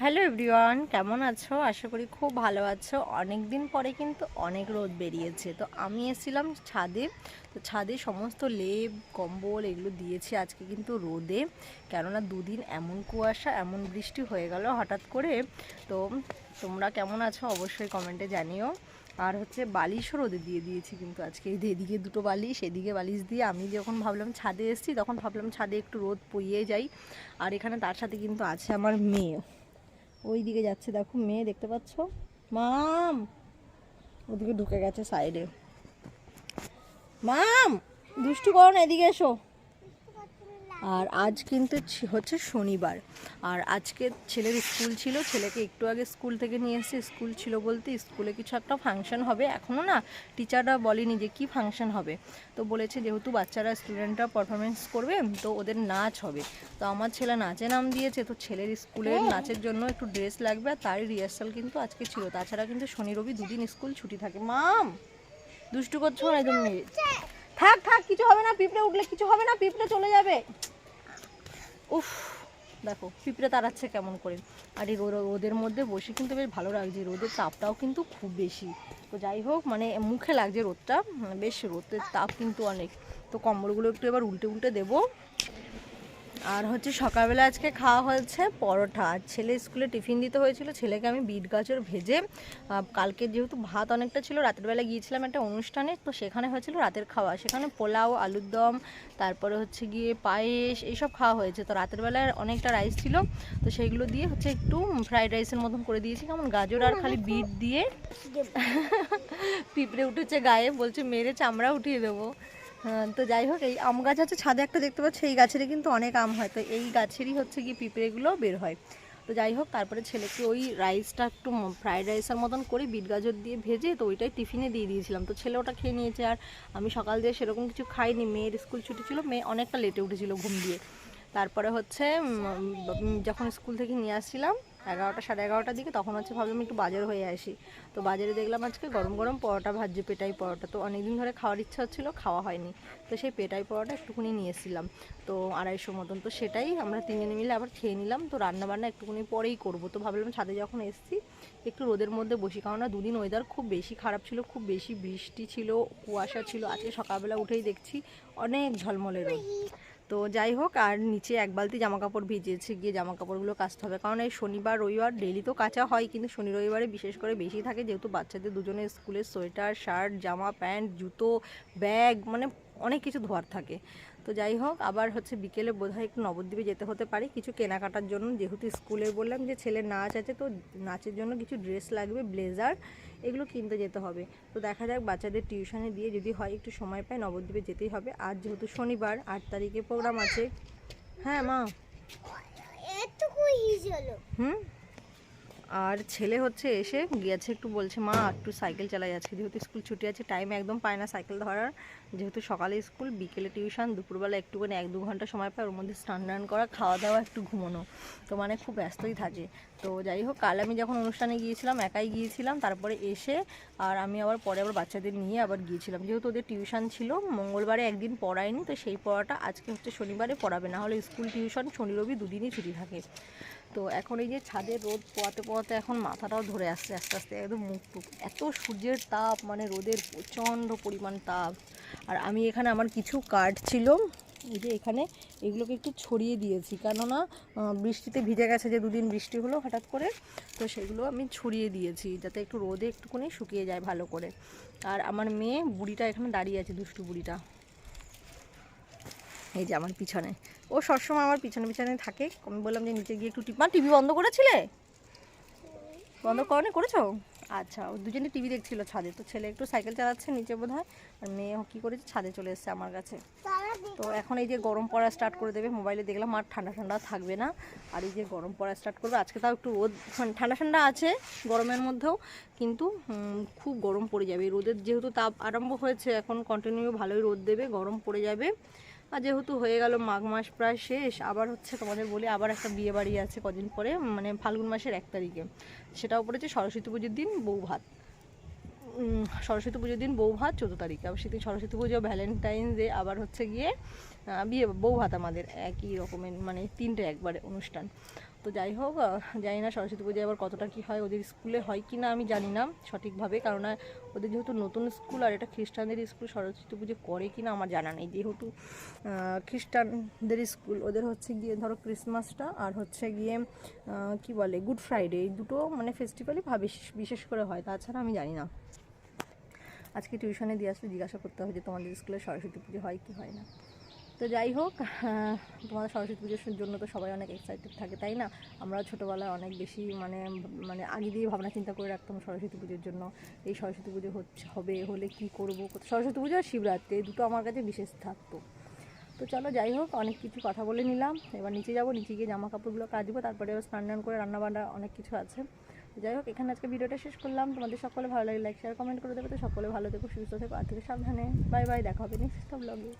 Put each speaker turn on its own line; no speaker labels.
Hello everyone, কেমন আছো? আশা করি খুব ভালো আছো। অনেক দিন পরে কিন্তু অনেক রোদ বেরিয়েছে। তো আমি এসেছিলাম ছাদে। তো ছাদে সমস্ত লেপ, কম্বল এগুলো দিয়েছি আজকে কিন্তু রোদে। কেননা দুদিন এমন কুয়াশা, এমন বৃষ্টি হয়ে গেল হঠাৎ করে। তো তোমরা কেমন আছো অবশ্যই কমেন্টে জানিও। আর হচ্ছে বালিশও রোদে দিয়ে দিয়েছি কিন্তু আজকে। এদিকে দুটো বালিশ, এদিকে বালিশ দিয়ে আমি যখন ভাবলাম ছাদে এসেছি, তখন ভাবলাম ছাদে একটু রোদ পইয়ে যাই। আর এখানে তার সাথে কিন্তু আছে আমার মেয়ে। ওই দিকে যাচ্ছে, দেখো মেয়ে, দেখতে পাচ্ছ? মাম! ওদিকে ঢুকে গেছে সাইডে মাম! দুষ্টু করো না, এদিকে এসো। আর আজ কিন্তু হচ্ছে শনিবার। আর আজকে ছেলের স্কুল ছিল ছেলেকে একটু আগে স্কুল থেকে নিয়ে এসে স্কুল ছিল বলতে স্কুলে কিছু একটা ফাংশন হবে। এখনও না টিচাররা বলেনি যে কি ফাংশন হবে। তো বলেছে যেহেতু বাচ্চারা স্টুডেন্টরা পারফরমেন্স করবে তো ওদের নাচ হবে। তো আমার ছেলে নাচে নাম দিয়েছে তো ছেলের স্কুলের নাচের জন্য একটু ড্রেস লাগবে আর তারই রিহার্সাল কিন্তু আজকে ছিল। তাছাড়া কিন্তু শনি রবি দুদিন স্কুল ছুটি থাকে। মাম দুষ্টু করছ না? তুমি থাক থাক কিছু হবে না পিঁপড়ে উঠলে কিছু হবে না পিঁপড়ে চলে যাবে। উফ, দেখো, পিঁপড়ে তাড়াচ্ছে কেমন করে। আর এই রোদ রোদের মধ্যে বসে কিন্তু বেশ ভালো লাগছে। রোদের তাপটাও কিন্তু খুব বেশি। তো যাই হোক মানে মুখে লাগছে রোদটা মানে বেশ রোদের তাপ কিন্তু অনেক। তো কম্বলগুলো একটু এবার উল্টে উল্টে দেবো। আর হচ্ছে সকালবেলা আজকে খাওয়া হয়েছে পরোটা। আর ছেলে স্কুলে টিফিন দিতে হয়েছিল ছেলেকে আমি বিট গাজর ভেজে কালকে যেহেতু ভাত অনেকটা ছিল রাতের বেলা গিয়েছিলাম একটা অনুষ্ঠানে তো সেখানে হয়েছিল রাতের খাওয়া। সেখানে পোলাও আলুর দম তারপরে হচ্ছে গিয়ে পায়েস এইসব খাওয়া হয়েছে। তো রাতের বেলায় অনেকটা রাইস ছিল তো সেইগুলো দিয়ে হচ্ছে একটু ফ্রাইড রাইসের মতন করে দিয়েছি। কেমন গাজর আর খালি বিট দিয়ে পিঁপড়ে উঠেছে গায়ে বলছে মেরে চামড়া উঠিয়ে দেবো। তো যাই হোক, এই আম গাছ আছে, ছাদে একটা দেখতে পাচ্ছি, এই গাছেরই কিন্তু অনেক আম হয়। তো এই গাছেরই হচ্ছে গিয়ে পিঁপড়েগুলো বের হয়। তো যাই হোক, তারপরে ছেলেকে ওই রাইসটা একটু ফ্রায়েড রাইসের মতন করে বিট গাজর দিয়ে ভেজে তো ওইটাই টিফিনে দিয়ে দিয়েছিলাম। তো ছেলে ওটা খেয়ে নিয়েছে, আর আমি সকাল দিয়ে সেরকম কিছু খাইনি। মেয়ের স্কুল ছুটি ছিল, মেয়ে অনেকটা লেটে উঠেছিল ঘুম দিয়ে। তারপরে হচ্ছে যখন স্কুল থেকে নিয়ে আসছিলাম, এগারোটা, সাড়ে এগারোটার দিকে, তখন হচ্ছে ভাবলাম একটু বাজার হয়ে আসি। তো বাজারে দেখলাম আজকে গরম গরম পরোটা ভাজ্য পেটাই পরোটা। তো অনেকদিন ধরে খাওয়ার ইচ্ছা হচ্ছিল, খাওয়া হয়নি। তো সেই পেটাই পরোটা একটুখানি নিয়ে এসেছিলাম। তো আড়াইশো মতন, তো সেটাই আমরা তিনজনে মিলে আবার খেয়ে নিলাম। তো রান্না বান্না একটুখানি পরেই করব। তো ভাবলাম ছাদে যখন এসেছি, একটু রোদের মধ্যে বসি কারণ না দুদিন ওয়েদার খুব বেশি খারাপ ছিল, খুব বেশি বৃষ্টি ছিল, কুয়াশা ছিল। আজকে সকালবেলা উঠেই দেখছি অনেক ঝলমলে রোদ। তো যাই হোক, আর নিচে এক বালতি জামা কাপড় ভিজেছে গিয়ে জামা কাপড়গুলো কাচতে হবে। কারণ এই শনিবার, রবিবার ডেলি তো কাঁচা হয়, কিন্তু শনি, রবিবারে বিশেষ করে বেশি থাকে, যেহেতু বাচ্চাদের দুজনে স্কুলের সোয়েটার, শার্ট, জামা, প্যান্ট, জুতো, ব্যাগ মানে অনেক কিছু ধোয়ার থাকে। তো যাই হোক আবার হচ্ছে বিকেলে বোধহয় একটু নবদ্বীপে যেতে হতে পারে। কিছু কেনাকাটার জন্য যেহেতু স্কুলে বললাম যে ছেলে নাচ আছে তো নাচের জন্য কিছু ড্রেস লাগবে ব্লেজার এগুলো কিনতে যেতে হবে। তো দেখা যাক বাচ্চাদের টিউশনে দিয়ে যদি হয় একটু সময় পায় নবদ্বীপে যেতেই হবে। আজ যেহেতু শনিবার আট তারিখে প্রোগ্রাম আছে। হ্যাঁ মা। হুম? আর ছেলে হচ্ছে এসে গিয়েছে, একটু বলছে, মা, একটু সাইকেল চালাই যাচ্ছে। যেহেতু স্কুল ছুটি আছে টাইম একদম পায় না সাইকেল ধরার। যেহেতু সকালে স্কুল, বিকেলে টিউশন দুপুরবেলা একটুখানি এক দু ঘণ্টা সময় পায়, ওর মধ্যে স্নান টান করা খাওয়া দাওয়া একটু ঘুমানো। তো মানে খুব ব্যস্তই থাকে। তো যাই হোক, কাল আমি যখন অনুষ্ঠানে গিয়েছিলাম, একাই গিয়েছিলাম, তারপরে এসে আর আমি আবার পরে আবার বাচ্চাদের নিয়ে আবার গিয়েছিলাম। যেহেতু ওদের টিউশন ছিল, মঙ্গলবারে একদিন পড়ায়নি, তো সেই পড়াটা আজকে হচ্ছে শনিবারে পড়াবে, না হলে স্কুল টিউশন শনি রবি দুদিনই ছুটি থাকে। তো এখন এই যে ছাদের রোদ পোয়াতে পোয়াতে এখন মাথাটাও ধরে আসছে আস্তে আস্তে, একদম মুখ টুক। এত সূর্যের তাপ মানে রোদের প্রচণ্ড পরিমাণ তাপ। আর আমি এখানে আমার কিছু কার্ড ছিল এই যে এখানে এগুলোকে একটু ছড়িয়ে দিয়েছি। কেননা বৃষ্টিতে ভিজে গেছে যে দুদিন বৃষ্টি হলো হঠাৎ করে, তো সেগুলো আমি ছড়িয়ে দিয়েছি যাতে একটু রোদে একটুখানি শুকিয়ে যায় ভালো করে। আর আমার মেয়ে বুড়িটা এখানে দাঁড়িয়ে আছে, দুষ্টু বুড়িটা। এই যে আমার পিছনে। ও সবসময় আমার পিছনে পিছনে থাকে। আমি বললাম যে নিচে গিয়ে একটু টিপ টিভি বন্ধ করেছিলে? বন্ধ করনি, করেছ? আচ্ছা ও দুজনে টিভি দেখছিল ছাদে। তো ছেলে একটু সাইকেল চালাচ্ছে নিচে বোধ হয় আর মেয়ে কী করেছে? ছাদে চলে এসেছে আমার কাছে। তো এখন এই যে গরম পড়া স্টার্ট করে দেবে মোবাইলে দেখলাম আর ঠান্ডা ঠান্ডা থাকবে না। আর এই যে গরম পড়া স্টার্ট করবে, আজকে তাও একটু রোদ ঠান্ডা ঠান্ডা আছে গরমের মধ্যেও, কিন্তু খুব গরম পড়ে যাবে। রোদের যেহেতু তাপ আরম্ভ হয়েছে, এখন কন্টিনিউ ভালোই রোদ দেবে, গরম পড়ে যাবে। আর যেহেতু হয়ে গেল মাঘ মাস প্রায় শেষ, আবার হচ্ছে তোমাদের বলি আবার একটা বিয়ে বাড়ি আছে কদিন পরে মানে ফাল্গুন মাসের এক তারিখে। সেটাও পড়েছে সরস্বতী পুজোর দিন বউ ভাত। সরস্বতী পুজোর দিন বউ ভাত চোদ্দ তারিখে। আবার সেদিন সরস্বতী পুজো ভ্যালেন্টাইন ডে আবার হচ্ছে গিয়ে বিয়ে, বউ ভাত আমাদের। একই রকমের মানে তিনটে একবারে অনুষ্ঠান। তো যাই হোক জানি না সরস্বতী পুজো আবার কতটা কি হয়, ওদের স্কুলে হয় কি না আমি জানি না সঠিকভাবে কারণ ওদের যেহেতু নতুন স্কুল আর এটা খ্রিস্টানদের স্কুল, সরস্বতী পুজো করে কি না আমার জানা নেই। যেহেতু খ্রিস্টানদের স্কুল, ওদের হচ্ছে গিয়ে ধরো ক্রিসমাসটা আর হচ্ছে গিয়ে কি বলে, গুড ফ্রাইডে, এই দুটো মানে ফেস্টিভ্যালই বিশেষ করে হয়, তাছাড়া আমি জানি না। আজকে টিউশনে দিয়ে আসলে জিজ্ঞাসা করতে হবে যে তোমাদের স্কুলে সরস্বতী পুজো হয় কি হয় না। তো যাই হোক তোমাদের সরস্বতী পুজোর জন্য তো সবাই অনেক এক্সাইটেড থাকে, তাই না? আমরা ছোটোবেলায় অনেক বেশি মানে মানে আগে দিয়ে ভাবনা চিন্তা করে রাখতাম সরস্বতী পুজোর জন্য, এই সরস্বতী পুজো হচ্ছে, হবে, হলে কি করব? সরস্বতী পুজো আর শিবরাত্রি দুটো আমার কাছে বিশেষ থাকতো। তো চলো যাই হোক, অনেক কিছু কথা বলে নিলাম। এবার নিচে যাব, নিচে গিয়ে জামা কাপড়গুলো কাচবো, তারপরে আবার স্নান টান করে রান্না বান্না অনেক কিছু আছে। যাই হোক, এখানে আজকে ভিডিওটা শেষ করলাম। তোমাদের সকলে ভালো লাগে লাইক শেয়ার কমেন্ট করে দেবে। তো সকলে ভালো থেকো, সুস্থ থেকো, আর থেকে সাবধানে। বাই বাই, দেখা হবে নেক্সট ব্লগে